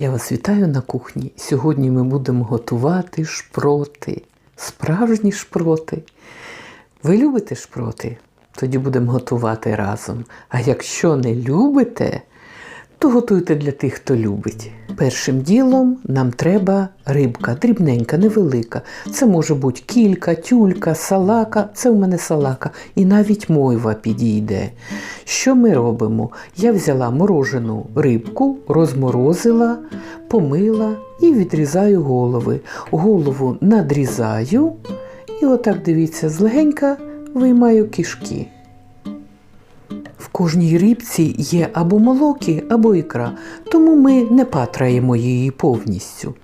Я вас вітаю на кухні. Сьогодні ми будемо готувати шпроти. Справжні шпроти. Ви любите шпроти? Тоді будемо готувати разом. А якщо не любите, то готуйте для тих, хто любить. Першим ділом нам треба рибка, дрібненька, невелика. Це може бути кілька, тюлька, салака. Це в мене салака. І навіть мойва підійде. Що ми робимо? Я взяла морожену рибку, розморозила, помила і відрізаю голови. Голову надрізаю і отак дивіться, злегенька виймаю кишки. Кожній рибці є або молоки, або ікра, тому ми не патраємо її повністю.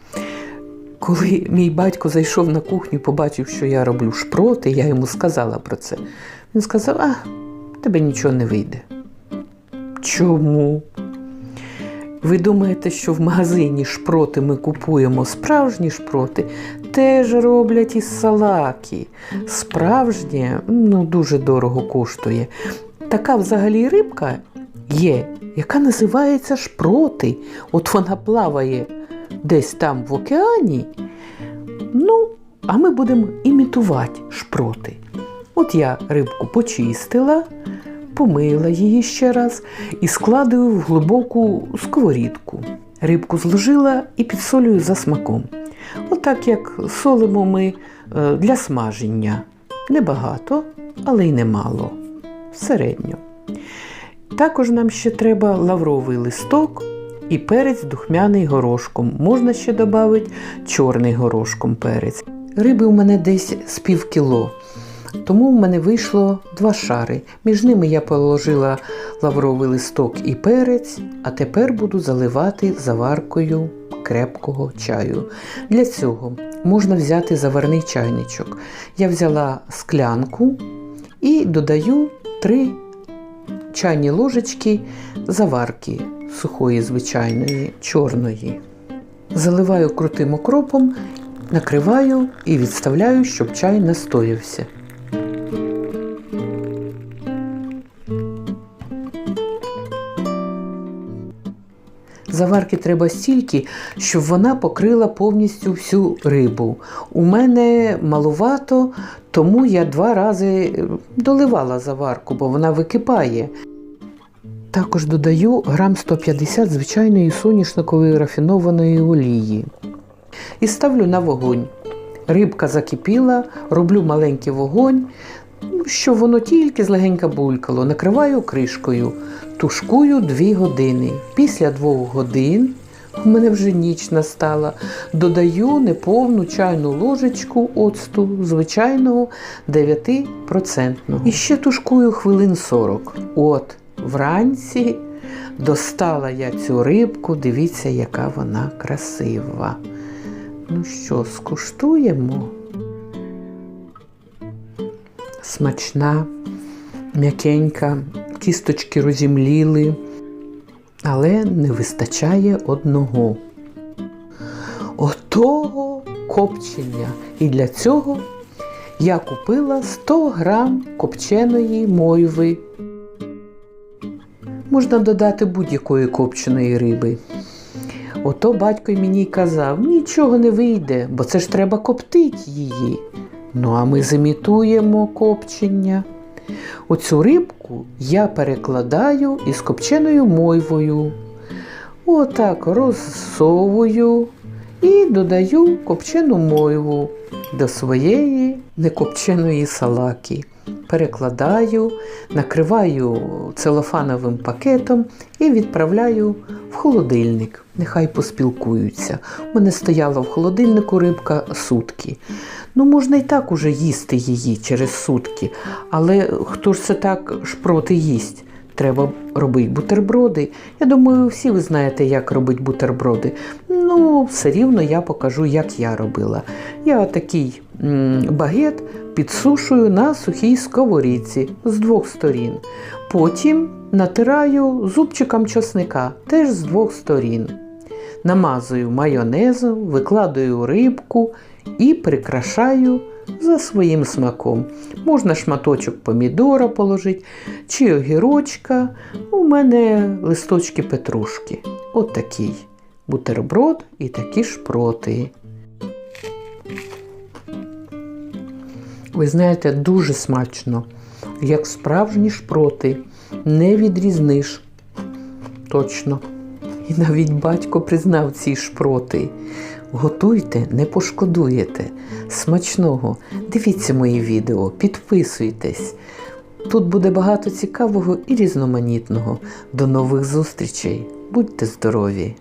Коли мій батько зайшов на кухню і побачив, що я роблю шпроти, я йому сказала про це. Він сказав: а, тебе нічого не вийде. Чому? Ви думаєте, що в магазині шпроти ми купуємо справжні шпроти? Теж роблять із салаки. Справжнє ну, дуже дорого коштує. Така взагалі рибка є, яка називається шпроти. От вона плаває десь там в океані. Ну, а ми будемо імітувати шпроти. От я рибку почистила, помила її ще раз і складую в глибоку сковорідку. Рибку зложила і підсолюю за смаком. Отак як солимо ми е, для смаження. Небагато, але й немало. Середньо. Також нам ще треба лавровий листок і перець духмяний горошком. Можна ще додати чорний горошком перець. Риби у мене десь з пів кіло. Тому в мене вийшло два шари. Між ними я положила лавровий листок і перець, а тепер буду заливати заваркою крепкого чаю. Для цього можна взяти заварний чайничок. Я взяла склянку і додаю 3 чайні ложечки заварки сухої, звичайної, чорної. Заливаю крутим окропом, накриваю і відставляю, щоб чай настоявся. Заварки треба стільки, щоб вона покрила повністю всю рибу. У мене малувато, тому я два рази доливала заварку, бо вона википає. Також додаю грам 150 звичайної соняшникової рафінованої олії. І ставлю на вогонь. Рибка закипіла, роблю маленький вогонь, щоб воно тільки злегенька булькало. Накриваю кришкою, тушкую 2 години. Після 2 годин у мене вже ніч настала. Додаю неповну чайну ложечку оцту звичайного 9%. І ще тушкую хвилин 40. От вранці достала я цю рибку, дивіться, яка вона красива. Ну що, скуштуємо? Смачна, м'якенька, кісточки розімліли, але не вистачає одного. Отого копчення. І для цього я купила 100 грам копченої мойви. Можна додати будь-якої копченої риби. Ото батько мені й казав, нічого не вийде, бо це ж треба коптити її. Ну, а ми зімітуємо копчення. Оцю рибку я перекладаю із копченою мойвою. Отак розсовую і додаю копчену мойву до своєї некопченої салаки. Перекладаю, накриваю целофановим пакетом і відправляю в холодильник. Нехай поспілкуються. У мене стояла в холодильнику рибка сутки. Ну, можна і так уже їсти її через сутки, але хто ж це так шпроти їсть? Треба робити бутерброди. Я думаю, всі ви знаєте, як робити бутерброди. Ну, все рівно я покажу, як я робила. Я такий багет підсушую на сухій сковорідці з двох сторін. Потім натираю зубчиком чосника теж з двох сторін. Намазую майонезом, викладаю рибку і прикрашаю за своїм смаком. Можна шматочок помідора положити чи огірочка. У мене листочки петрушки. От бутерброд і такі шпроти. Ви знаєте, дуже смачно, як справжні шпроти, не відрізниш. Точно. І навіть батько признав ці шпроти. Готуйте, не пошкодуєте. Смачного. Дивіться мої відео, підписуйтесь. Тут буде багато цікавого і різноманітного. До нових зустрічей. Будьте здорові!